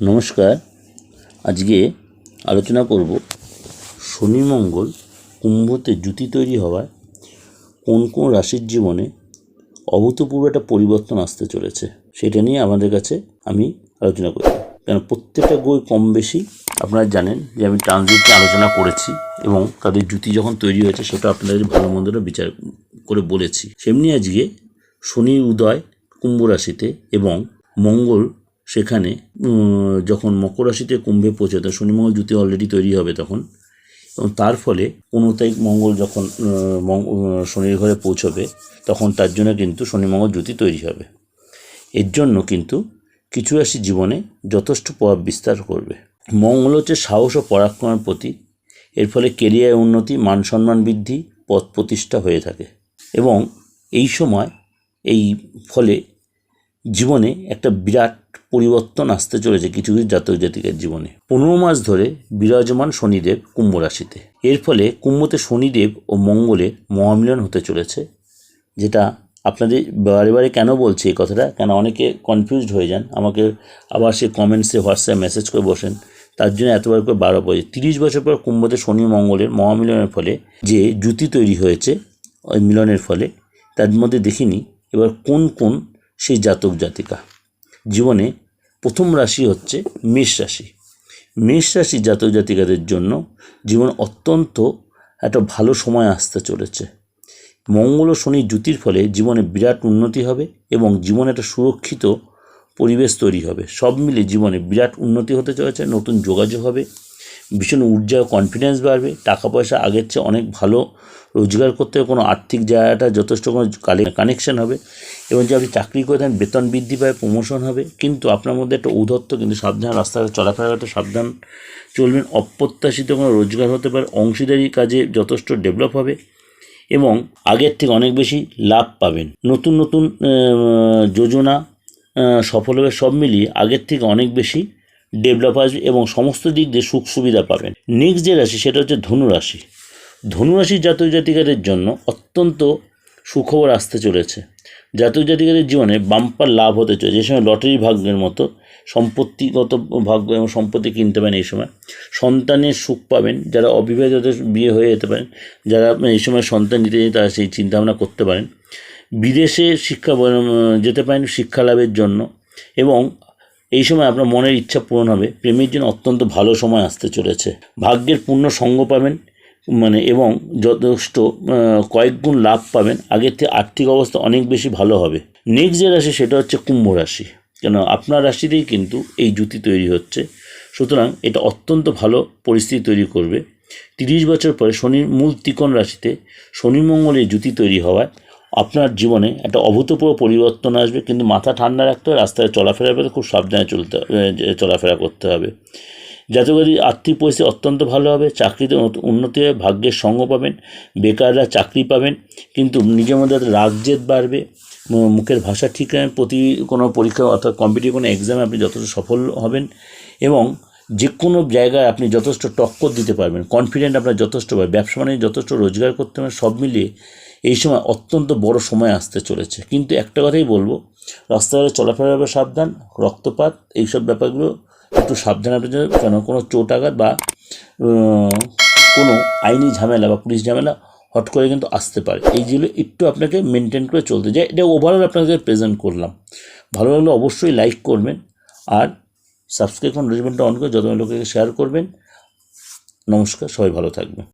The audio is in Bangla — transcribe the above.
নমস্কার। আজকে আলোচনা করব শনি মঙ্গল কুম্ভতে জুতি তৈরি হওয়ায় কোন কোন রাশির জীবনে অভূতপূর্ব একটা পরিবর্তন আসতে চলেছে সেটা নিয়ে আমাদের কাছে আমি আলোচনা করি কেন প্রত্যেকটা বই কম বেশি আপনারা জানেন যে আমি ট্রানজিট আলোচনা করেছি এবং তাদের জুতি যখন তৈরি হয়েছে সেটা আপনাদের ভালো মন্দটা বিচার করে বলেছি। সেমনি আজকে শনির উদয় কুম্ভ রাশিতে এবং মঙ্গল সেখানে যখন মকর রাশিতে কুম্ভে পৌঁছে তো শনি মঙ্গল জুতি অলরেডি তৈরি হবে তখন। এবং তার ফলে পনেরো তারিখ মঙ্গল যখন শনির ঘরে পৌঁছবে, তখন তার জন্য কিন্তু শনি মঙ্গল জুতি তৈরি হবে। এর জন্য কিন্তু কিছু রাশি জীবনে যথেষ্ট প্রভাব বিস্তার করবে। মঙ্গল হচ্ছে সাহস ও পরাক্রমের প্রতীক। এর ফলে কেরিয়ার উন্নতি, মান সম্মান বৃদ্ধি, পথ প্রতিষ্ঠা হয়ে থাকে। এবং এই সময়, এই ফলে জীবনে একটা বিরাট পরিবর্তন আসতে চলেছে কিছু কিছু জাতক জাতিকার জীবনে। পনেরো মাস ধরে বিরাজমান শনিদেব কুম্ভ রাশিতে। এর ফলে কুম্ভতে শনিদেব ও মঙ্গলের মহামিলন হতে চলেছে, যেটা আপনাদের বারে বারে কেন বলছি এই কথাটা? কেন অনেকে কনফিউজড হয়ে যান? আমাকে আবার সে কমেন্টসে হোয়াটসঅ্যাপ মেসেজ করে বসেন। তার জন্য এতবার করে বারো বলে তিরিশ বছর পর কুম্ভতে শনি মঙ্গলের মহামিলনের ফলে যে জুতি তৈরি হয়েছে, ওই মিলনের ফলে, তার মধ্যে দেখিনি। এবার কোন কোন সেই জাতক জাতিকা? জীবনে প্রথম রাশি হচ্ছে মেষ রাশি। মেষ রাশি জাতক জাতিকাদের জন্য জীবন অত্যন্ত একটা ভালো সময় আসতে চলেছে। মঙ্গল ও শনি জ্যোতির ফলে জীবনে বিরাট উন্নতি হবে এবং জীবনে একটা সুরক্ষিত পরিবেশ তৈরি হবে। সব মিলে জীবনে বিরাট উন্নতি হতে চলেছে, নতুন যোগাযোগ হবে, ভীষণ ঊর্জা ও কনফিডেন্স বাড়বে, টাকা পয়সা আগের চেয়ে অনেক ভালো রোজগার করতে কোনো আর্থিক জায়গাটা যথেষ্ট কোনো কানেকশন হবে এবং যে আপনি চাকরি করে থাকেন বেতন বৃদ্ধি পায় প্রমোশন হবে। কিন্তু আপনার মধ্যে একটা ঔদ্ধত্য কিন্তু সাবধান রাস্তায় চলাফেরা করতে সাবধান চলবেন। অপ্রত্যাশিত কোনো রোজগার হতে পারে, অংশীদারি কাজে যথেষ্ট ডেভেলপ হবে এবং আগের থেকে অনেক বেশি লাভ পাবেন। নতুন নতুন যোজনা সফল হবে, সব মিলিয়ে আগের থেকে অনেক বেশি ডেভেলপ আসবে এবং সমস্ত দিক দিয়ে সুখ সুবিধা পাবেন। নেক্সট যে রাশি, সেটা হচ্ছে ধনু রাশি। ধনু রাশির জাতক জাতিকাদের জন্য অত্যন্ত সুখবর আসতে চলেছে। জাতক জাতিকাদের জীবনে বাম্পার লাভ হতে চলেছে। যে সময় লটারি ভাগ্যের মতো সম্পত্তিগত ভাগ্য এবং সম্পত্তি কিনতে পারেন এই সময়। সন্তানের সুখ পাবেন। যারা অবিবাহিতদের বিয়ে হয়ে যেতে পারেন, যারা এই সময় সন্তান নিতে নিতে তারা সেই চিন্তাভাবনা করতে পারেন। বিদেশে শিক্ষা যেতে পারেন শিক্ষা লাভের জন্য এবং এই সময় আপনার মনের ইচ্ছা পূরণ হবে। প্রেমের জন্য অত্যন্ত ভালো সময় আসতে চলেছে। ভাগ্যের পূর্ণ সঙ্গ পাবেন। মানে এবং যথেষ্ট কয়েক গুণ লাভ পাবেন। আগের থেকে আর্থিক অবস্থা অনেক বেশি ভালো হবে। নেক্সট যে রাশি সেটা হচ্ছে কুম্ভ রাশি। কেন? আপনার রাশিতেই কিন্তু এই জুতি তৈরি হচ্ছে। সুতরাং এটা অত্যন্ত ভালো পরিস্থিতি তৈরি করবে। তিরিশ বছর পরে শনির মূল ত্রিকোণ রাশিতে শনি মঙ্গলের জুতি তৈরি হওয়ায় আপনার জীবনে একটা অভূতপূর্ব পরিবর্তন আসবে। কিন্তু মাথা ঠান্ডা রাখতে হবে, রাস্তায় চলাফেরা খুব সাবধানে চলতে চলাফেরা করতে হবে। জাতকারী আর্থিক পরিস্থিতি অত্যন্ত ভালো হবে, চাকরিতে উন্নতি হবে, ভাগ্যের সঙ্গ পাবেন, বেকাররা চাকরি পাবেন, কিন্তু নিজের মধ্যে রাগ জেদ বাড়বে মুখের ভাষা ঠিক রাখবেন প্রতি কোনো পরীক্ষা অর্থাৎ কম্পিটিভ কোনো এক্সামে আপনি যথেষ্ট সফল হবেন এবং যে কোনো জায়গায় আপনি যথেষ্ট টক্কর দিতে পারবেন কনফিডেন্ট আপনার যথেষ্ট পাবে ব্যবসা মানে যথেষ্ট রোজগার করতে পারবেন, সব মিলিয়ে এই সময় অত্যন্ত বড় সময় আসতে চলেছে। কিন্তু একটা কথাই বলব, রাস্তাঘাটে চলাফেরা সাবধান, রক্তপাত, এইসব ব্যাপারগুলো একটু সাবধানে কেন? কোনো চোট আঘাত বা কোনো আইনি ঝামেলা বা পুলিশ ঝামেলা হট করে কিন্তু আসতে পারে। এইগুলো একটু আপনাকে মেনটেন করে চলতে যায় এটা ওভারঅল আপনাকে প্রেজেন্ট করলাম। ভালো লাগলে অবশ্যই লাইক করবেন আর সাবস্ক্রাইব নোটিফিকেশনটা অন করে যত লোকে শেয়ার করবেন। নমস্কার, সবাই ভালো থাকবেন।